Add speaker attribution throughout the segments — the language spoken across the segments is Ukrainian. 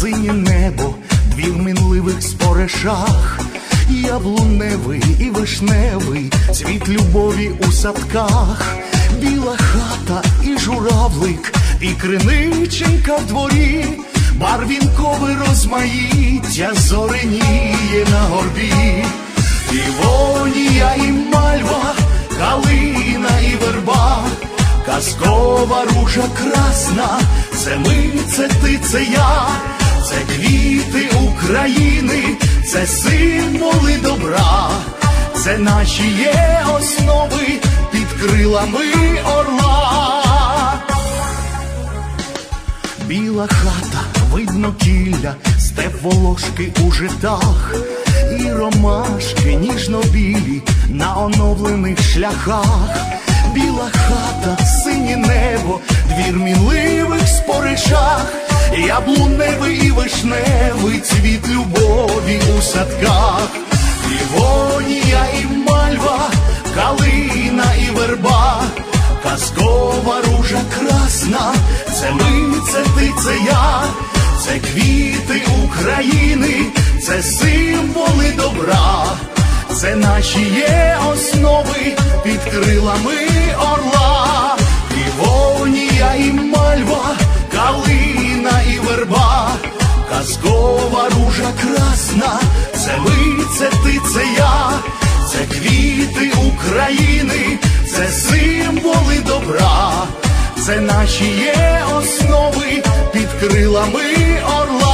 Speaker 1: синє небо, дві в минливих споришах, яблуневий і вишневий, світ любові у садках, біла хата і журавлик, і криниченка в дворі, барвінкове розмаїття зореніє на горбі, Івонія і мальва, калина і верба. Казкова ружа красна, це ми, це ти, це я це квіти України, це символи добра, це наші є основи під крилами орла. Біла хата, видно кілля, степ волошки у житах, і ромашки ніжно-білі на оновлених шляхах. Біла хата, синє небо, двір мінливих споришах, яблуневий вишневий цвіт любові у садках, Івонія і мальва, калина і верба. Казкова ружа красна, це ми, це ти, це я, це квіти України, це символи добра, це наші є основи під крилами орла, красна, це ми, це ти, це я, це квіти України, це символи добра, це наші є основи. Під крилами орла.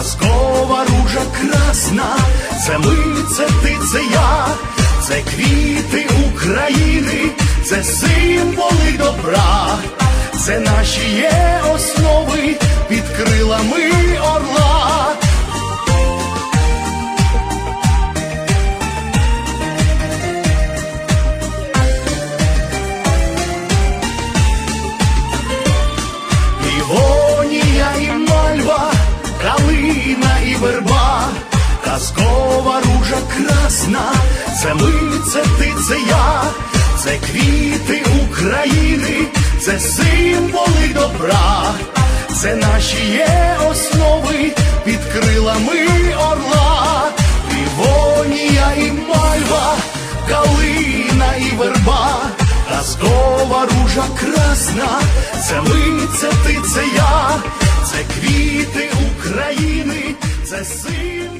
Speaker 1: Казкова ружа красна, це ми, це ти, це я, це квіти України, це символи добра, це наші є основи під крилами орла. Верба, казкова ружа красна, це ми, це ти, це я, це квіти України, це символи добра, це наші є основи під крилами орла, Івонія і мальва, калина і верба. Казкова ружа красна, це ми, це ти, це